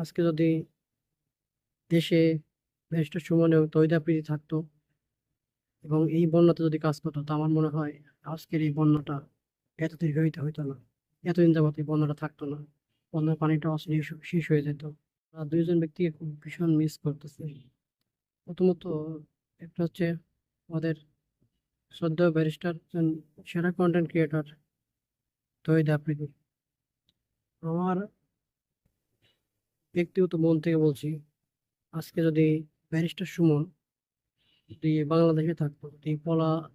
আজকে যদি দেশে ব্যারিস্টার সুমন এবং প্রীতি থাকতো এবং এই বন্যাতে যদি কাজ করতো, তা আমার মনে হয় আজকের এই বন্যাটা এত দীর্ঘায়িত হইতো না। এতদিন যাবত এই বন্যাটা থাকতো না। বন্যার পানিটা অসলি শেষ হয়ে যেত। আর দুইজন ব্যক্তিকে খুব ভীষণ মিস করতেছে। প্রথমত একটা হচ্ছে আমাদের শ্রদ্ধা ব্যারিস্টার সেরা কন্টেন্ট ক্রিয়েটর তৈদা প্রীতি আমার ব্যক্তিগত মন থেকে বলছি, আজকে যদি ব্যারিস্টার সুমন যদি বাংলাদেশে থাকতো, যদি পলা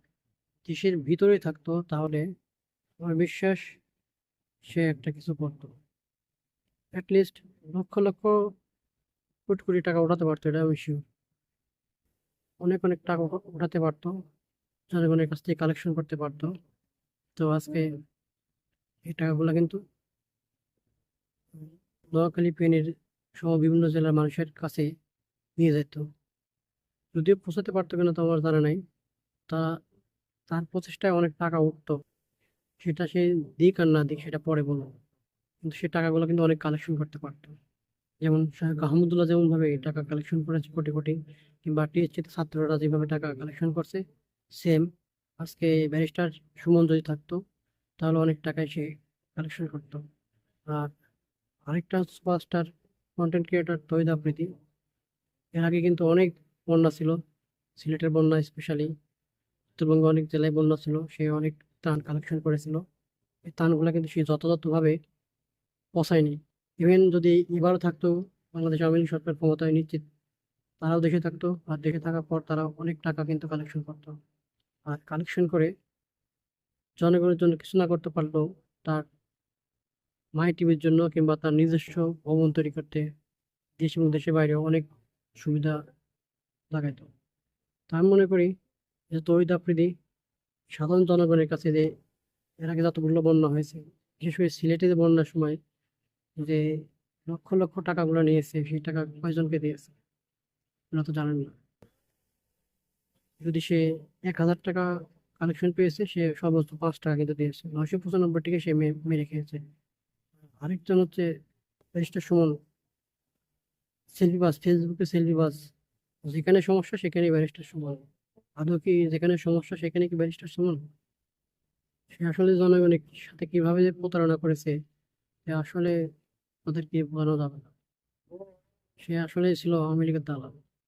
দেশের ভিতরেই থাকতো, তাহলে আমার বিশ্বাস সে একটা কিছু করতো। অ্যাটলিস্ট লক্ষ লক্ষ কোটি কোটি টাকা উঠাতে পারতো, এটা আমি শিওর অনেক অনেক টাকা উঠা- উঠাতে পারতো, জনগণের কাছ থেকে কালেকশন করতে পারতো। তো আজকে এই টাকাগুলো কিন্তু নোয়াখালী ফেনীর সহ বিভিন্ন জেলার মানুষের কাছে নিয়ে যেত। যদিও পৌঁছাতে পারতো কিনা তো আমার জানা নাই। তা, তার প্রচেষ্টায় অনেক টাকা উঠতো। সেটা সে দিক আর না দিক সেটা পরে বলব। কিন্তু সে টাকাগুলো কিন্তু অনেক কালেকশন করতে পারতো। যেমন শাহেখ আহমদুল্লাহ যেমন ভাবে টাকা কালেকশন করেছে কোটি কোটি, কিংবা টিএসসিতে ছাত্ররা যেভাবে টাকা কালেকশন করছে সেম আজকে ব্যারিস্টার সুমন যদি থাকতো, তাহলে অনেক টাকায় সে কালেকশন করতো। আর আরেকটা superstar content creator Tawhid Afridi. এর আগে কিন্তু অনেক বন্যা ছিল, সিলেটের বন্যা স্পেশালি উত্তরবঙ্গে অনেক জেলায় বন্যা ছিল, সে অনেক ত্রাণ কালেকশন করেছিল। এই ত্রাণগুলো কিন্তু সে যথাযথভাবে পৌঁছায়নি ইভেন যদি এবারও থাকতো, বাংলাদেশ আওয়ামী লীগ সরকার ক্ষমতায় নিশ্চিত, তারাও দেশে থাকতো, আর দেশে থাকার পর তারা অনেক টাকা কিন্তু কালেকশন করতো। আর কালেকশন করে জনগণের জন্য কিছু না করতে পারলেও তার মাই টিভির জন্য কিংবা তার নিজস্ব ভবন তৈরি করতে দেশ এবং দেশের বাইরে অনেক সুবিধা লাগাইতো। তা আমি মনে করি যে তৈদ আফ্রিদি সাধারণ জনগণের কাছে যে এর আগে যতগুলো বন্যা হয়েছে, বিশেষ করে সিলেটে যে বন্যার সময় যে লক্ষ লক্ষ টাকাগুলো নিয়েছে, সেই টাকা কয়জনকে দিয়েছে? ওরা তো জানেন না। যদি সে এক হাজার টাকা কালেকশন পেয়েছে, সে সর্বোচ্চ পাঁচ টাকা কিন্তু দিয়েছে। নয়শো পঁচানব্বই টাকা সে মেরে খেয়েছে। আরেকজন হচ্ছে ব্যারিস্টার সুমন। সেলফি বাস ফেসবুকে সেলফি বাস যেখানে সমস্যা সেখানেই ব্যারিস্টার সুমন। আদৌ কি যেখানে সমস্যা সেখানে কি ব্যারিস্টার সুমন? সে আসলে জনগণের সাথে কীভাবে যে প্রতারণা করেছে, সে আসলে ওদেরকে বোঝানো যাবে না। সে আসলে ছিল আওয়ামী লীগের দালাল।